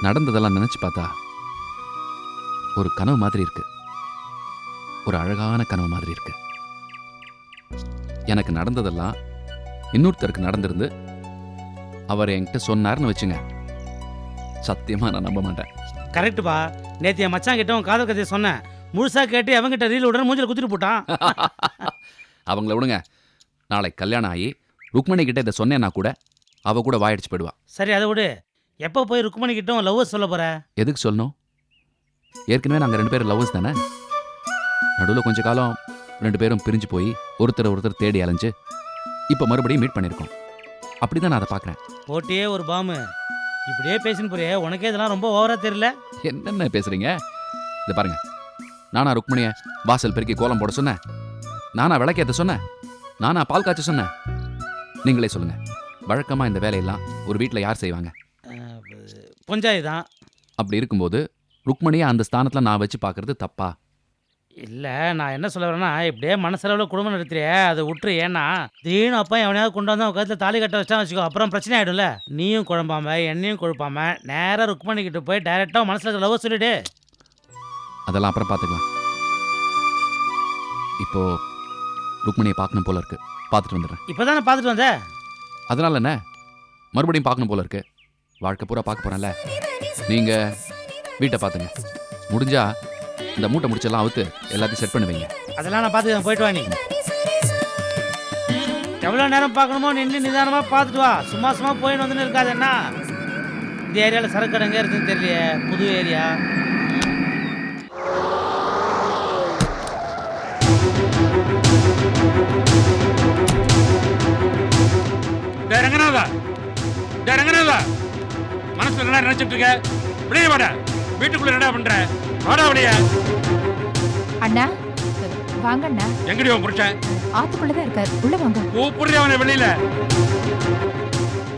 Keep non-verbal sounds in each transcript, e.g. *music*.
நடந்ததெல்லாம் நினைச்சு பார்த்தா ஒரு கனவு மாதிரி இருக்கு. ஒரு அழகான கனவு மாதிரி இருக்கு. எனக்கு நடந்ததெல்லாம் இன்னொருத்தருக்கு நடந்திருந்து அவர் என்கிட்ட சொன்னார்னு வச்சுங்க. சத்தியமா நான் நம்ப மாட்டேன். கரெக்டுப்பா நேத்து என் மச்சான் கிட்ட உன் காதல் கதையை சொன்னேன். முழுசா கேட்டு அவன்கிட்ட ரீல் உடனே மூஞ்சில குத்திட்டு போட்டான். *laughs* அவங்கள விடுங்க. நாளை கல்யாணம் ஆகி ருக்மணி கிட்ட இதை சொன்னேன்னா கூட அவ கூட வாயடிச்சு போயிடுவா. சரி அதை விடு. எப்போ போய் ருக்குமணி கிட்ட உன் லவ் சொல்ல போற? எதுக்கு சொல்லணும்? ஏற்கனவே நாங்கள் ரெண்டு பேரும் லவ்வர்ஸ் தானே? நடுவில் கொஞ்ச காலம் ரெண்டு பேரும் பிரிஞ்சு போய் ஒருத்தர் ஒருத்தர் தேடி அலைஞ்சு இப்போ மறுபடியும் மீட் பண்ணியிருக்கோம். அப்படி தான் நான் அதை பார்க்குறேன். போட்டியே ஒரு பாமு இப்படியே பேசின்னு போறியே உனக்கே இதெல்லாம் ரொம்ப ஓவரா தெரியல? என்னென்ன பேசுகிறீங்க இதை பாருங்க. நானா ருக்மணியை வாசல் பெருக்கி கோலம் போட சொன்னேன். நானா விளக்கேற்ற சொன்னேன். நானா பால் காய்ச்ச சொன்னேன். நீங்களே சொல்லுங்கள் வழக்கமாக இந்த வேலையெல்லாம் ஒரு வீட்டில் யார் செய்வாங்க? பொஞ்சாதி தான். அப்படி இருக்கும்போது ருக்மணியை அந்த ஸ்தானத்தில் நான் வச்சு பார்க்கறது தப்பா? இல்லை நான் என்ன சொல்ல வரேன்னா இப்படியே மனசளவில் குடும்பம் நடத்துறியே அதை விட்டுரு ஏன்னா திடீர்னு அப்பா எவனையாவது கொண்டு வந்து கழுத்தில் தாலி கட்ட வச்சா வச்சுக்கோ அப்புறம் பிரச்சனை ஆயிடும்ல? நீயும் குழம்பாம என்னையும் குழப்பாம நேராக ருக்மணி கிட்ட போய் டைரெக்டாக மனசில் லவ் சொல்லிடு. அதெல்லாம் அப்புறம் பார்த்துக்கலாம். இப்போ ருக்மணியை பார்க்கணும் போல இருக்கு. பார்த்துட்டு வந்துடுறேன். இப்போ தானே பார்த்துட்டு வந்தேன் அதனால என்ன? மறுபடியும் பார்க்கணும் போல இருக்கு. வாழ்க்கை பூரா பார்க்க போறேன்ல. நீங்க வீட்டை பார்த்துங்க. முடிஞ்சா இந்த மூட்டை முடிச்செல்லாம் அவுத்து எல்லாத்தையும் செட் பண்ணுவீங்க. அதெல்லாம் நான் பார்த்துக்கிறேன். போயிட்டு வா நீ. எவ்வளோ நேரம் பார்க்கணுமோ நின்று நிதானமாக பார்த்துட்டு வா. சும்மா சும்மா போயின்னு வந்துன்னு இருக்காது என்ன? இந்த ஏரியாவில் சரக்கு கடை எங்கே இருக்குன்னு தெரியலையே. புது ஏரியா. ரங்கநாதா. ரங்கநாதா. மனசுல என்ன நினைச்சிட்டு இருக்க? வெளியே வாடா. வீட்டுக்குள்ள என்னடா பண்ற? வாடா வெளியே. அண்ணா வாங்க அண்ணா. எங்கடி உன் புருஷன்? ஆத்துக்குள்ளதான் இருக்காரு. உள்ள வாங்க. கூப்பிடுறே அவனை வெளியில?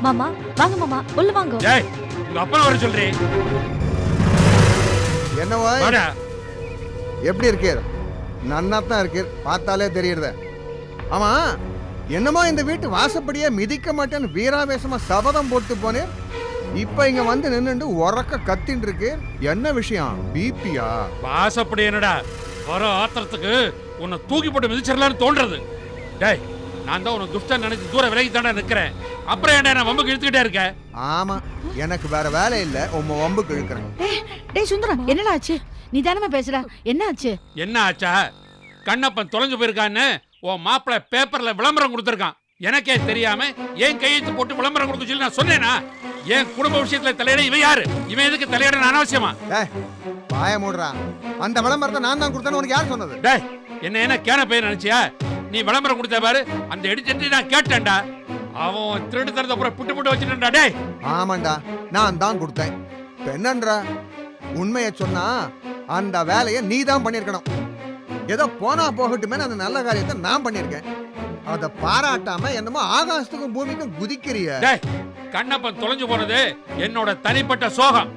மாமா வாங்க மாமா உள்ள வாங்க. டேய் உங்க அப்பா வர சொல்றி. என்னவோ வாடா. எப்படி இருக்கீர்? நன்னா தான் இருக்கீர். பார்த்தாலே தெரியுறத. ஆமா என்னமோ இந்த வீட்டு வாசப்படியே மிதிக்க மாட்டேன்னு வீராவேசமா சபதம் போட்டு போனேன் இப்ப இங்க வந்து நின்னுண்டு உறக்க கத்தின்னு இருக்கீர் என்ன விஷயம்? பிபியா வாசப்படி என்னடா? வர ஆத்திரத்துக்கு உன்னை தூக்கி போட்டு மிதிச்சிடலான்னு தோன்றது. டேய் நான் தான் உன்னை துஷ்டன் நினைச்சு தூர விலகி தாண்டா நிக்கிறேன். அப்புறம் என்ன நான் வம்புக்கு இழுத்துக்கிட்டே இருக்க? ஆமா எனக்கு வேற வேலை இல்ல. உம்ம வம்புக்கு இழுக்கிறேன் டேய் சுந்தரம் என்னடா ஆச்சு? நிதானமா பேசுடா. என்ன ஆச்சு? என்ன ஆச்சா? கண்ணப்பன் தொலைஞ்சு போயிருக்கான்னு உன் மாப்பிள்ளை பேப்பர்ல விளம்பரம் கொடுத்துருக்கான். எனக்கே தெரியாம ஏன் கையெழுத்து போட்டு விளம்பரம் கொடுக்க சொல்லி நான் சொன்னேனா? என் குடும்ப விஷயத்துல தலையிட இவன் யாரு? இவன் எதுக்கு தலையிட அனாவசியமா? வாய மூடுறா. அந்த விளம்பரத்தை நான் தான் கொடுத்தேன்னு உனக்கு யார் சொன்னது? டேய் என்ன என்ன கேன பையன் நினைச்சியா? நீ விளம்பரம் கொடுத்த பாரு அந்த எடிச்சென்று நான் கேட்டேன்டா. அவன் திருடு தரத அப்புறம் புட்டு புட்டு வச்சுட்டா டேய். ஆமாண்டா நான் தான் கொடுத்தேன். இப்ப என்னன்றா? உண்மையை சொன்னா அந்த வேலையை நீ தான் பண்ணியிருக்கணும். ஏதோ போனா போகட்டுமே அந்த நல்ல காரியத்தை நான் பண்ணியிருக்கேன். அதை பாராட்டாம என்னமோ ஆகாசத்துக்கும் பூமிக்கும் குதிக்கிறிய. டேய் கண்ணப்பன் தொலைஞ்சு போனது என்னோட தனிப்பட்ட சோகம்.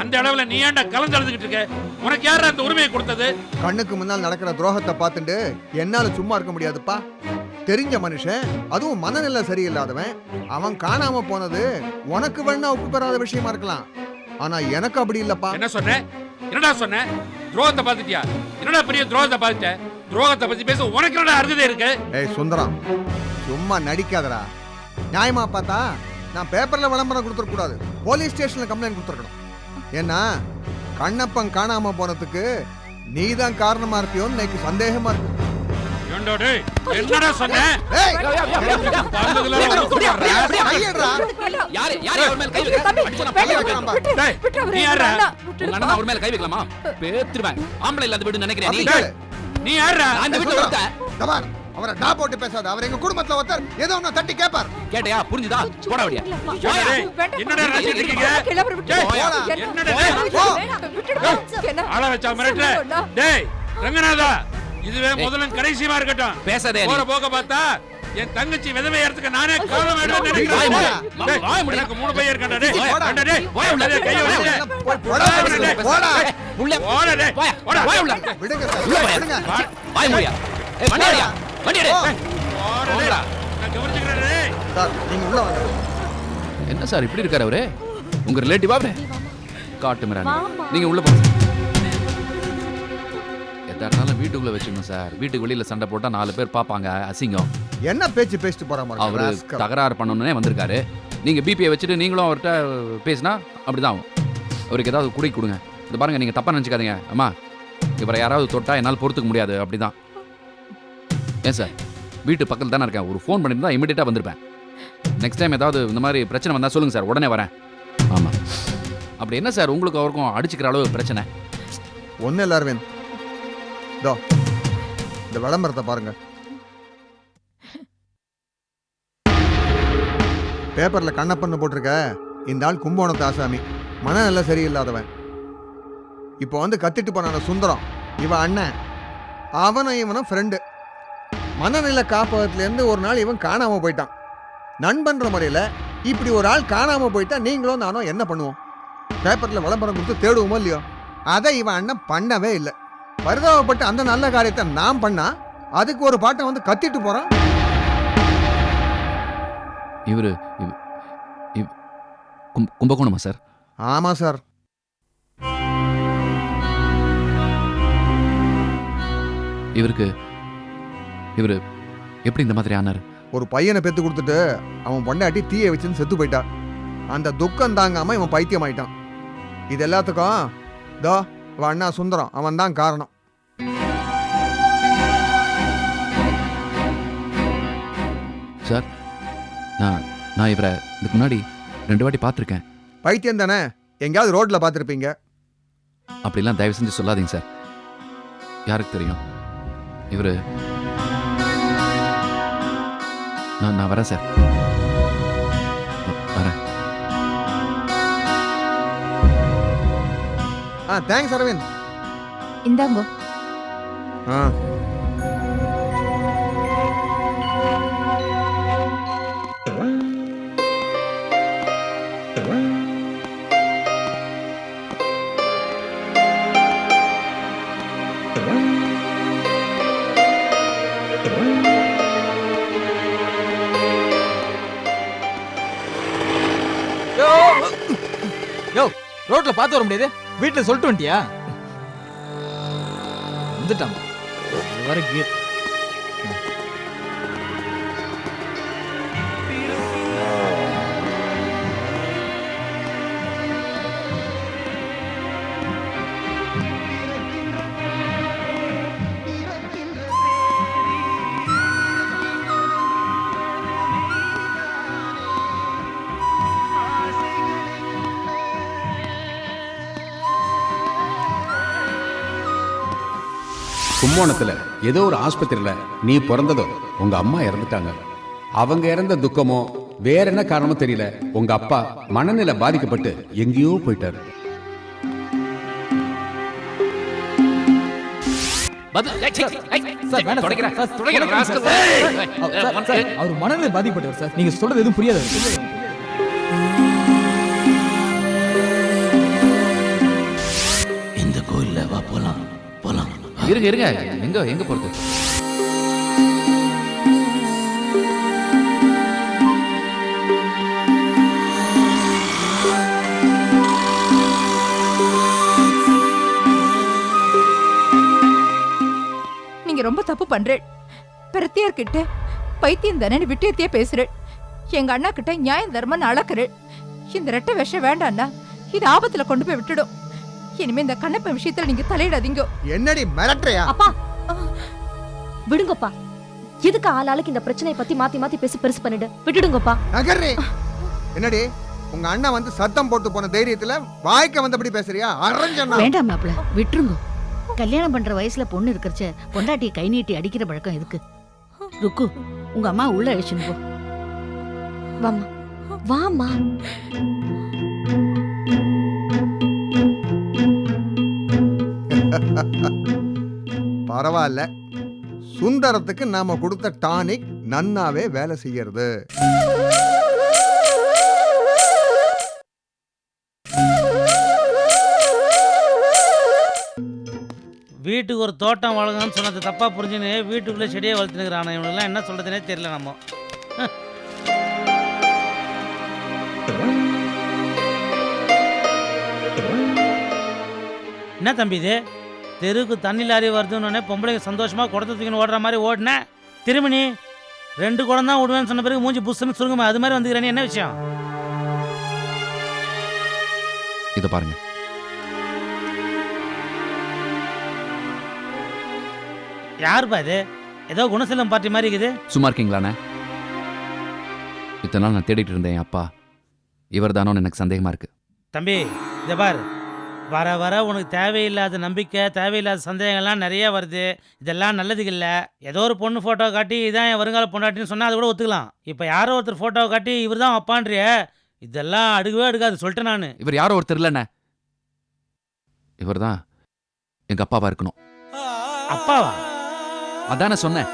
அந்த அளவுல நீ ஏன்டா கலந்து எழுதுகிட்டு இருக்க? உனக்கு யாரு அந்த உரிமையை கொடுத்தது? கண்ணுக்கு முன்னால் நடக்கிற துரோகத்தை பார்த்துட்டு என்னால சும்மா இருக்க முடியாதுப்பா. தெரிஞ்ச மனுஷன் அதுவும் மனநிலை சரியில்லாதவன் அவன் காணாம போனது உனக்கு வேணா உப்பு பெறாத விஷயமா இருக்கலாம். ஆனா எனக்கு அப்படி இல்லப்பா. என்ன சொன்ன? என்னடா சொன்ன? துரோகத்தை பார்த்துட்டியா? என்னடா பெரிய துரோகத்தை பார்த்துட்ட? துரோகத்தை பத்தி பேச உனக்கு அருகதை இருக்கு? ஏய் சுந்தரம் சும்மா நடிக்காதடா. நியாயமா பார்த்தா நான் பேப்பர்ல விளம்பரம் கொடுத்துருக்க கூடாது போலீஸ் ஸ்டேஷன்ல கம்ப்ளைண்ட் கொடுத்துருக்கணும். ஏன்னா கண்ணப்பன் காணாம போனதுக்கு நீ தான் காரணமா இருப்பியோன்னு எனக்கு சந்தேகமா இருக்கு. என்னடா சொன்ன. யாரு யாரு அவர் மேல கை வைக்கிறான் அவர் மேல கை வைக்கலாமா? பேத்துருவேன். ஆம்பளை இல்லாத வீடு நினைக்கிறேன் நீ. நீ யாரா ஏய், வீட்டுல சுந்தரம், ஒருத்தன். இந்த பாரு, அவரை டா போட்டு பேசாத. அவர் எங்க குடும்பத்துல ஒருத்தர் ஏதோ ஒண்ணு தட்டி கேட்பார் கேட்டையா? புரிஞ்சுதா? போட வழியா ஏண்டா டேய், என்னடா நினைச்சிட்டு இருக்கீங்க. என்னடா போ. ஆள வச்சா மிரட்டுற. டேய் ரங்கநாதா இதுவே முதலும் கடைசியமா இருக்கட்டும். பேசாதே. போற போக பார்த்தா என் தங்கச்சி விதவை ஏறதுக்கு நானே காலம் வேணும்னு வாய் நினைக்கிறேன். எனக்கு மூணு பையன் இருக்காண்டா டேய் போடா. டேய் கையை போடா. உள்ள போடா டேய். வாயா, போடா வாய் உள்ள. விடுங்க சார், உள்ள போயா. விடுங்க. வாய் மூடியா. ஏய் வண்டி அடியா வண்டி அடி போ. போடா டேய். போடா. நான் கவனிச்சுக்கிறேன் டேய். சார், நீங்க உள்ள வாங்க. என்ன சார் இப்படி இருக்காரு அவரு? உங்க ரிலேட்டிவா அவரு காட்டு வாமா. நீங்க உள்ள போங்க எதா இருந்தாலும் வீட்டுக்குள்ள வச்சுக்கணும் சார். வீட்டுக்கு வெளியில சண்டை போட்டா நாலு பேர் பாப்பாங்க அசிங்கம். என்ன பேச்சு பேசிட்டு போற மாதிரி அவரு. தகராறு பண்ணணும்னே வந்திருக்காரு. நீங்க பிபியை வச்சுட்டு நீங்களும் அவர்கிட்ட பேசினா அப்படிதான் ஆகும். அவருக்கு ஏதாவது குடி கொடுங்க. இது பாருங்க நீங்க தப்பா நினைச்சுக்காதீங்க. அம்மா இவரை யாராவது தொட்டா என்னால் பொறுத்துக்க முடியாது. அப்படிதான். ஏன் சார்? வீட்டு பக்கத்தில் தானே இருக்கேன். ஒரு ஃபோன் பண்ணியிருந்தா இமீடியட்டாக வந்திருப்பேன். நெக்ஸ்ட் டைம் ஏதாவது இந்த மாதிரி பிரச்சனை வந்தால் சொல்லுங்கள் சார். உடனே வரேன். ஆமாம் அப்படி என்ன சார்? உங்களுக்கு அவருக்கும் அடிச்சுக்கிற அளவு பிரச்சனை? ஒன்றும் இல்லை அரவிந்த். இதோ இந்த விளம்பரத்தை பாருங்க. பேப்பரில் கண்ணப்பண்ணு போட்டிருக்க. இந்த ஆள் கும்போணத்து ஆசாமி. மனநல சரியில்லாதவன். இப்போ வந்து கத்திட்டு போனான சுந்தரம். இவன் அண்ணன். அவனும் இவனும் ஃப்ரெண்டு மனநிலை காப்பகத்துலேருந்து ஒரு நாள் இவன் காணாம போயிட்டான். நண்பன்ற முறையில் இப்படி ஒரு ஆள் காணாம போயிட்டா நீங்களும் நானும் என்ன பண்ணுவோம்? பேப்பரில் விளம்பரம் கொடுத்து தேடுவோமோ இல்லையோ? அதை இவன் அண்ணன் பண்ணவே இல்லை. பரிதாபப்பட்டு அந்த நல்ல காரியத்தை நான் பண்ணா அதுக்கு ஒரு பாட்டை வந்து கத்திட்டு போறான். இவர் கும் கும்பகோணமா சார்? ஆமா சார். இவருக்கு இவர் எப்படி இந்த மாதிரி ஆனார்? ஒரு பையனை பெத்து கொடுத்துட்டு அவன் பொண்டாட்டி தீயை வச்சுன்னு செத்து போயிட்டா. அந்த துக்கம் தாங்காம இவன் பைத்தியம் ஆயிட்டான் இது எல்லாத்துக்கும் தோ இவன் அண்ணா சுந்தரம். அவன் தான் காரணம். சார் நான் நான் இவரை இதுக்கு முன்னாடி ரெண்டு வாட்டி பார்த்துருக்கேன். பைத்தியம் தானே? எங்கேயாவது ரோட்ல பார்த்துருப்பீங்க. அப்படிலாம் தயவு செஞ்சு சொல்லாதீங்க சார். யாருக்கு தெரியும்? இவர். நான் நான் வரேன் சார். வரேன். ஆ தேங்க்ஸ் அரவிந்த். இந்தாங்கோ. ஆ. யோ ரோட்ல பார்த்து வர முடியாது. வீட்டுல சொல்லிட்டு வந்துட்டியா? வந்துட்டான். வர கீர். கும்போணத்துல ஏதோ ஒரு ஆஸ்பத்திரியில நீ பிறந்ததும் உங்க அம்மா இறந்துட்டாங்க. அவங்க இறந்த துக்கமோ வேற என்ன காரணமோ தெரியல. உங்க அப்பா மனநிலை பாதிக்கப்பட்டு எங்கேயோ போயிட்டாரு. அவர் மனநிலை பாதிக்கப்பட்டவர் சார். நீங்க சொல்றது எதுவும் புரியாது இருங்க இருங்க. எங்க எங்க போறது? நீங்க ரொம்ப தப்பு பண்றேன் பிரத்தியார் கிட்ட பைத்தியம் தானே விட்டியத்தையே பேசுறேன் எங்க அண்ணா கிட்ட நியாயம் தர்மம்னு அளக்குறேன் இந்த ரெட்டை விஷம் வேண்டாம்னா இது ஆபத்துல கொண்டு போய் விட்டுடும். இனிமே இந்த கண்ணப்ப விஷயத்துல நீங்க தலையிடாதீங்க. என்னடி மிரட்டுறியா? அப்பா விடுங்கப்பா. எதுக்கு ஆளாளுக்கு இந்த பிரச்சனையை பத்தி மாத்தி மாத்தி பேசி பெருசு பண்ணிடு? விட்டுடுங்கப்பா. நகர்றி. என்னடி உங்க அண்ணன் வந்து சத்தம் போட்டு போன தைரியத்துல வாய்க்க வந்தபடி பேசுறியா? அரைஞ்சண்ணா. வேண்டாம் மாப்ள விட்டுருங்க. கல்யாணம் பண்ற வயசுல பொண்ணு இருக்கிறச்ச பொண்டாட்டியை கை நீட்டி அடிக்கிற பழக்கம் எதுக்கு? ருக்கு உங்க அம்மா உள்ள அழிச்சுன்னு போ. வாமா வாமா பரவாயில்ல. சுந்தரத்துக்கு நாம கொடுத்த டானிக் நன்னாவே வேலை செய்யறது. வீட்டுக்கு ஒரு தோட்டம் வளங்கன்னு சொன்னது தப்பா புரிஞ்சுன்னு வீட்டுக்குள்ளே செடியை வளர்த்துனுக்குறான் இவனுக்குலாம் என்ன சொல்றதுனே தெரியல நம்ம. என்ன தம்பி இது? தெருவுக்கு தண்ணி லாரி வருதுன்னு பொம்பளைங்க சந்தோஷமா குடத்தை தூக்கின்னு ஓடுற மாதிரி ஓடினேன் திரும்பி நீ ரெண்டு குடம் தான் விடுவேன்னு சொன்ன பிறகு மூஞ்சி புஷ்ஷுன்னு சுருங்குமா அது மாதிரி வந்துக்கிறேன் என்ன விஷயம்? இதை பாருங்க. யாருப்பா இது? ஏதோ குணசீலம் பார்ட்டி மாதிரி இருக்குது. சும்மா இருக்கீங்களாண்ணே? இத்தனை நாள் நான் தேடிட்டு இருந்தேன் என் அப்பா. இவர் தானோன்னு எனக்கு சந்தேகமா இருக்கு. தம்பி இதை பாரு. வர வர உனக்கு தேவையில்லாத நம்பிக்கை தேவையில்லாத சந்தேகங்கள்லாம் நிறைய வருது. இதெல்லாம் நல்லதுக்கு இல்லை. ஏதோ ஒரு பொண்ணு ஃபோட்டோ காட்டி இதான் என் வருங்கால பொண்டாட்டின்னு சொன்னால் அது கூட ஒத்துக்கலாம். இப்போ யாரோ ஒருத்தர் ஃபோட்டோ காட்டி இவர் தான் அப்பான்றிய இதெல்லாம் அடுக்கவே அடுக்காது. சொல்லிட்டேன் நான். இவர் யாரோ ஒருத்தர் இல்லைண்ணே இவர் தான் எங்க அப்பாவா இருக்கணும். அப்பாவா? அதானே சொன்னேன்.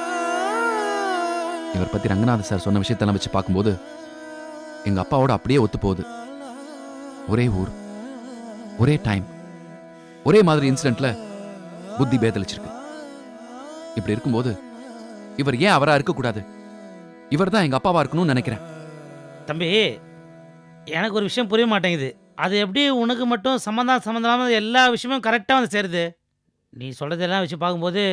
இவர் பத்தி ரங்கநாத சார் சொன்ன விஷயத்தெல்லாம் வச்சு பார்க்கும்போது எங்க அப்பாவோட அப்படியே ஒத்து போகுது ஒரே ஊர். ஒரே டைம் ஒரே மாதிரி இன்சிடென்ட்ல புத்தி பேதலிச்சிருக்கு இப்படி இருக்கும்போது இவர் ஏன் அவரா இருக்கக்கூடாது? இவர் தான் எங்க அப்பாவா இருக்கணும்னு நினைக்கிறேன். தம்பி எனக்கு ஒரு விஷயம் புரிய மாட்டேங்குது. அது எப்படி உனக்கு மட்டும் சம்மந்தம் சம்மந்தம் இல்லாம எல்லா விஷயமும் கரெக்டாக வந்து சேருது? நீ சொல்கிறதெல்லாம் வச்சு பார்க்கும்போது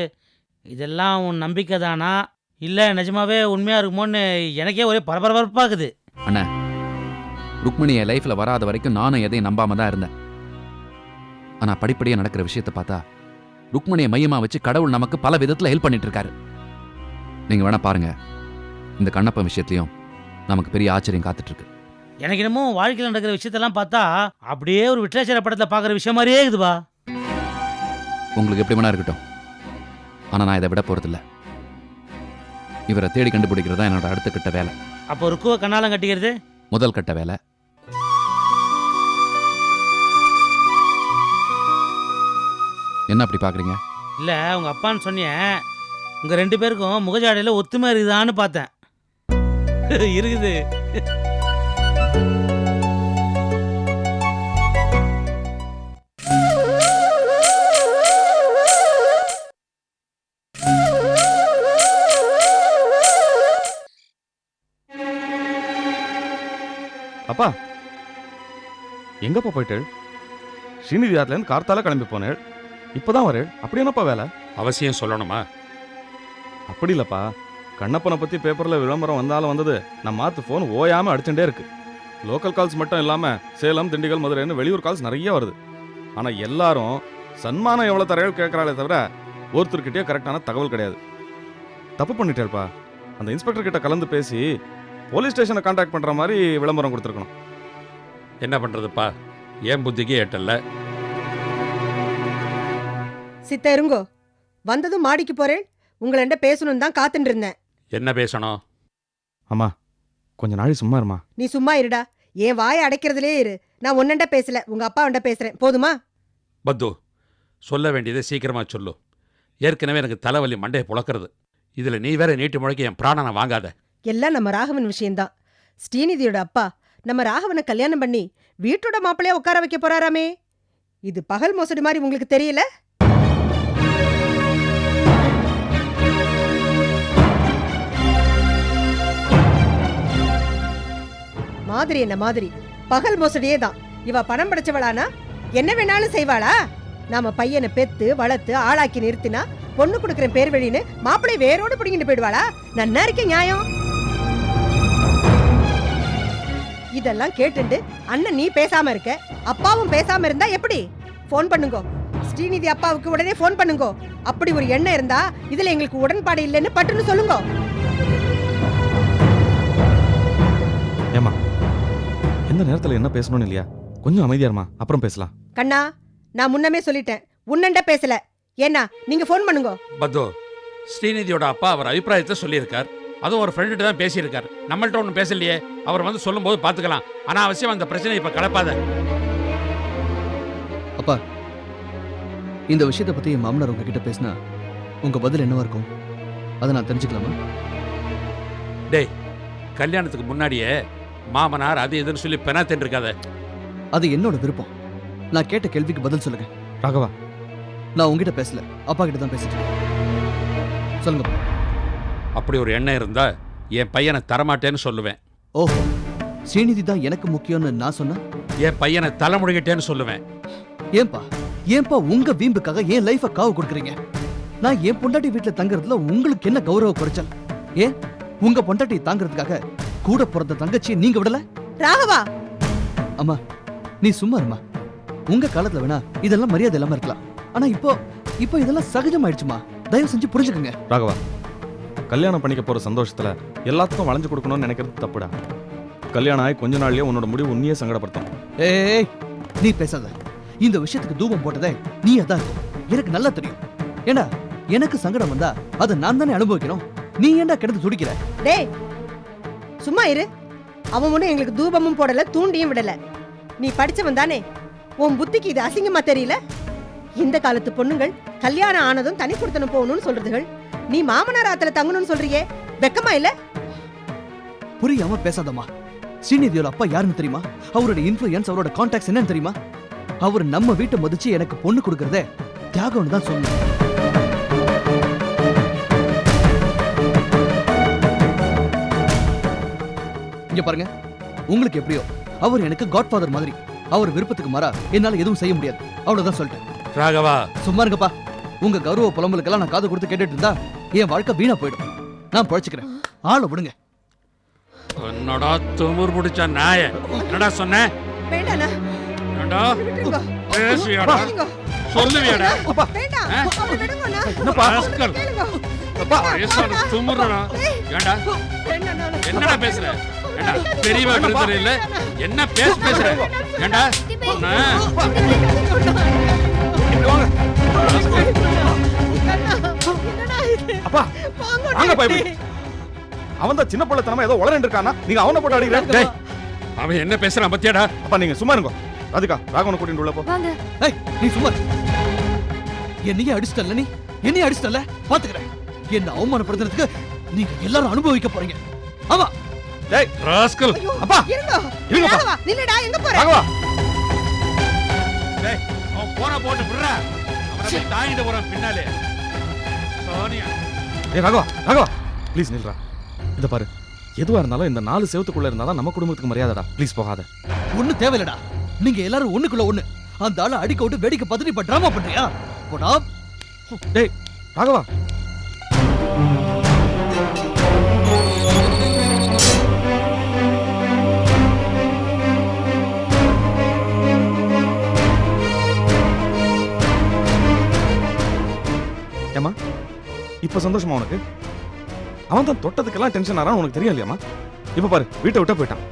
இதெல்லாம் உன் நம்பிக்கை தானா? இல்லை நிஜமாவே உண்மையாக இருக்குமோன்னு எனக்கே ஒரே பரபரப்பாகுது ருக்மிணி என் லைஃப்ல வராத வரைக்கும் நானும் எதையும் நம்பாம தான் இருந்தேன். ஆனா படிப்படியா நடக்கிற விஷயத்தை பார்த்தா ருக்மிணியை மையமா வச்சு கடவுள் நமக்கு பல விதத்துல ஹெல்ப் பண்ணிட்டு இருக்காரு நீங்க வேணா பாருங்க இந்த கண்ணப்பன் விஷயத்தையும் நமக்கு பெரிய ஆச்சரியம் காத்துட்டு இருக்கு எனக்கு என்னமோ வாழ்க்கையில் நடக்கிற விஷயத்தெல்லாம் பார்த்தா அப்படியே ஒரு விட்லேச்சர படத்தில் பார்க்குற விஷயம் மாதிரியே இருக்குதுப்பா. உங்களுக்கு எப்படி வேணா இருக்கட்டும். ஆனா நான் இதை விட போறதில்ல. இவரை தேடி கண்டுபிடிக்கிறது தான் என்னோட அடுத்த கட்ட வேலை. அப்போ ருக்குவை கண்ணாலம் கட்டிக்கிறது? முதல் கட்ட வேலை. என்ன அப்படி பாக்குறீங்க? இல்லை உங்கள் அப்பான்னு சொன்னியே உங்கள் ரெண்டு பேருக்கும் முகஜாடையில் ஒத்துமை இருக்குதான்னு பார்த்தேன். இருக்குது. அப்பா எங்கப்பா போயிட்டு? ஸ்ரீநிதி ஆத்துலேருந்து கார்த்தால கிளம்பி போனேள். இப்போதான் வரேள் அப்படி என்னப்பா வேலை? அவசியம் சொல்லணுமா? அப்படி இல்லப்பா. கண்ணப்பனை பற்றி பேப்பரில் விளம்பரம் வந்தாலும் வந்தது நம்ம மாத்து ஃபோன் ஓயாமல் அடிச்சுட்டே இருக்கு. லோக்கல் கால்ஸ் மட்டும் இல்லாமல் சேலம் திண்டுக்கல் மதுரைன்னு வெளியூர் கால்ஸ் நிறைய வருது. ஆனால் எல்லாரும் சன்மானம் எவ்வளோ தரையில் கேட்குறாளே தவிர ஒருத்தர்கிட்டயே கரெக்டான தகவல் கிடையாது. தப்பு பண்ணிட்டேப்பா அந்த இன்ஸ்பெக்டர் கிட்ட கலந்து பேசி போலீஸ் ஸ்டேஷனை காண்டாக்ட் பண்ணுற மாதிரி விளம்பரம் கொடுத்துருக்கணும். என்ன பண்றதுப்பா? ஏன் புத்திக்கு ஏட்டல்ல? சித்த இருங்கோ. வந்ததும் மாடிக்கு போறேன். உங்களண்ட பேசணும் தான் காத்துட்டு இருந்தேன். என்ன பேசணும்? அம்மா கொஞ்ச நாளை சும்மா இருமா. நீ சும்மா இருடா. என் வாயை அடைக்கிறதுலே இரு. நான் உன்னண்ட பேசல. உங்க அப்பா வண்ட பேசுறேன். போதுமா? பத்து சொல்ல வேண்டியதை சீக்கிரமா சொல்லு. ஏற்கனவே எனக்கு தலைவலி மண்டையை புழக்கிறது. இதுல நீ வேற நீட்டு முழக்கி என் பிராணனை வாங்காத. எல்லாம் நம்ம ராகவன் விஷயம்தான். ஸ்ரீநிதியோட அப்பா நம்ம ராகவனை கல்யாணம் பண்ணி வீட்டோட மாப்பிள்ளையா உட்கார வைக்க போறாராமே. இது பகல் மோசடி மாதிரி உங்களுக்கு தெரியல? மாதிரி என்ன மாதிரி? பகல் மோசடியே தான் இவ பணம் படைச்சவளானா? என்ன வேணாலும் செய்வாளா? நாம பையனை பெத்து வளர்த்து ஆளாக்கி நிறுத்தினா பொண்ணு கொடுக்குற பேர் வழின்னு மாப்பிள்ளை வேரோடு பிடிங்கிட்டு போயிடுவாளா? நன்னா இருக்க நியாயம். இதெல்லாம் கேட்டுண்டு அண்ணன் நீ பேசாம இருக்க. அப்பாவும் பேசாம இருந்தா எப்படி? ஃபோன் பண்ணுங்கோ. ஸ்ரீநிதி அப்பாவுக்கு உடனே ஃபோன் பண்ணுங்கோ. அப்படி ஒரு எண்ணம் இருந்தா இதுல எங்களுக்கு உடன்பாடு இல்லைன்னு பட்டுன்னு சொல்லுங்க. எந்த நேரத்தில் என்ன பேசணும்னு இல்லையா? கொஞ்சம் அமைதியா இருமா. அப்புறம் பேசலாம். கண்ணா நான் முன்னமே சொல்லிட்டேன். உன்னண்ட பேசல. ஏன்னா நீங்க ஃபோன் பண்ணுங்க. பத்து ஸ்ரீநிதியோட அப்பா அவர் அபிப்பிராயத்தை சொல்லியிருக்கார். அதுவும் ஒரு ஃப்ரெண்டுகிட்ட தான் பேசியிருக்கார். நம்மள்ட்ட ஒன்றும் பேசலையே. அவர் வந்து சொல்லும்போது பார்த்துக்கலாம். ஆனால் அவசியம் அந்த பிரச்சனை இப்போ கலப்பாத. இந்த விஷயத்தை பத்தி என் மாமனார் உங்ககிட்ட பேசினா உங்க பதில் என்னவா இருக்கும்? அதை நான் தெரிஞ்சுக்கலாமா? டேய் கல்யாணத்துக்கு முன்னாடியே மாமனார் அது இதுன்னு சொல்லி பெனாத்தன் இருக்காத அது என்னோட விருப்பம். நான் கேட்ட கேள்விக்கு பதில் சொல்லுங்க. ராகவா. நான் உங்ககிட்ட பேசல. அப்பா கிட்ட தான் பேசிட்டு இருக்கேன். சொல்லுங்க அப்படி ஒரு எண்ணம் இருந்தா என் பையனை தரமாட்டேன்னு சொல்லுவேன். ஓஹோ. ஸ்ரீநிதி தான் எனக்கு முக்கியம்னு நான் சொன்னா? என் பையனை தலைமுடிகிட்டேன்னு சொல்லுவேன். ஏன்பா? ஏன்பா உங்க வீம்புக்காக என் லைஃப காவு கொடுக்குறீங்க? நான் என் பொண்டாட்டி வீட்டுல தங்குறதுல உங்களுக்கு என்ன கௌரவ குறைச்சல்? ஏன்? உங்க பொண்டாட்டி தாங்குறதுக்காக கூட பிறந்த தங்கச்சியை நீங்க விடல? ராகவா! அம்மா நீ சும்மா இருமா உங்க காலத்துல வேணா இதெல்லாம் மரியாதை இல்லாம இருக்கலாம். ஆனா இப்போ இப்போ இதெல்லாம் சகஜமாயிடுச்சுமா? தயவு செஞ்சு புரிஞ்சுக்கங்க. ராகவா கல்யாணம் பண்ணிக்க போற சந்தோஷத்துல எல்லாத்துக்கும் வளைஞ்சு கொடுக்கணும்னு நினைக்கிறது தப்புடா. கல்யாணம் ஆகி கொஞ்ச நாள்லயே உன்னோட முடிவு உன்னையே சங்கடப்படுத்தும். ஏய் நீ பேசாத. இந்த விஷயத்துக்கு தூபம் போட்டதே நீ அதான். எனக்கு நல்லா தெரியும். ஏண்டா எனக்கு சங்கடம் வந்தா அதை நான் தானே அனுபவிக்கணும்? நீ ஏன்டா கிடந்து துடிக்கிற? டேய் சும்மா இரு. அவன் ஒன்றும் எங்களுக்கு தூபமும் போடல தூண்டியும் விடல. நீ படிச்சவன் தானே. உன் புத்திக்கு இது அசிங்கமா தெரியல? இந்த காலத்து பொண்ணுங்கள் கல்யாணம் ஆனதும் தனி கொடுத்தனம் போகணும்னு சொல்றதுகள். நீ மாமனார் ஆத்துல தங்கணும்னு சொல்றியே. வெக்கமா இல்ல? புரியாம பேசாதம்மா. ஸ்ரீநிதியோட அப்பா யாருன்னு தெரியுமா? அவரோட இன்ஃப்ளூயன்ஸ் அவரோட கான்டாக்ட்ஸ் என்னன்னு தெரியுமா? அவர் நம்ம வீட்டை மதிச்சு எனக்கு பொண்ணு கொடுக்கறதே தியாகம்னு தான் சொன்னேன் இங்க பாருங்க. உங்களுக்கு எப்படியோ அவர் எனக்கு காட்ஃபாதர் மாதிரி. அவர் விருப்பத்துக்கு மாறா என்னால எதுவும் செய்ய முடியாது. அவ்வளவுதான் சொல்லிட்டேன். ராகவா. சும்மா இருங்கப்பா. உங்க கௌரவ புலம்பலுக்கெல்லாம் நான் காது கொடுத்து கேட்டுட்டு இருந்தா என் வாழ்க்கை வீணா போயிடும். நான் பழச்சுக்கிறேன். ஆளை விடுங்க. என்னடா துமுர் பிடிச்ச நாய? என்னடா சொன்ன. பேசுவியாடா. சொல்லுவியாடா? துமுறடா ஏண்டா. என்னடா பேசுற? பெரியவா விருந்தர் இல்ல என்ன பேச பேசுற ஏண்டா? அப்பா வாங்க அவன் தான் சின்ன பிள்ளைத்தனமா ஏதோ உளரண்டு இருக்கானா நீங்க அவனை போட்டு அடிக்கிற டேய் அவன் என்ன பேசுறான் பத்தியாடா? அப்பா நீங்க சும்மா இருங்க. ராதிகா ராகவனை கூட்டிட்டு உள்ள போ. நீ சும்மா. என்னையே அடிச்சிட்டல்ல நீ? என்னையே அடிச்சிட்டல்ல? பாத்துக்கிறேன். என்ன அவமானப்படுத்துறதுக்கு நீங்க எல்லாரும் அனுபவிக்க போறீங்க. ஆமா டேய் ராஸ்கல். அப்பா. இருங்க. இருங்கப்பா. நில்லுடா எங்க போற? ராகவா டேய் அவன் போன போட்டு விடுறா. அவனை போய் தாங்கிட்டு போறான் பின்னாலே. சோனியா. ஏய் ராகவா ராகவா ப்ளீஸ் நில்றா. இத பாரு. எதுவா இருந்தாலும் இந்த நாலு செவத்துக்குள்ள இருந்தாதான் நம்ம குடும்பத்துக்கு மரியாதைடா. ப்ளீஸ் போகாத. ஒண்ணு தேவையில்லடா. நீங்க எல்லாரும் ஒண்ணுக்குள்ள ஒண்ணு. அந்த ஆளை அடிக்க விட்டு வேடிக்கை பார்த்துட்டு இப்ப டிராமா பண்றியா? போடா. டேய் ராகவா. ஏமா இப்ப சந்தோஷமா உனக்கு? அவன் தான் தொட்டதுக்கெல்லாம் டென்ஷன் ஆறான் உனக்கு தெரியும் இல்லையாமா இப்ப பாரு வீட்டை விட்டா போயிட்டான்.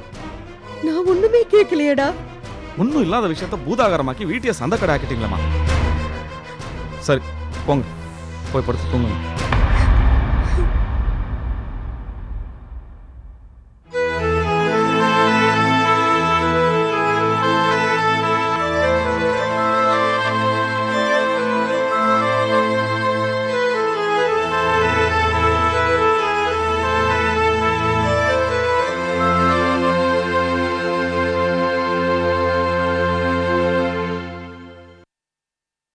நான் ஒண்ணுமே கேட்கலையேடா. ஒன்றும் இல்லாத விஷயத்த பூதாகரமாக்கி வீட்டையே சந்தை கடை ஆக்கிட்டீங்களேம்மா. சரி போங்க. போய் படுத்து தூங்குங்க.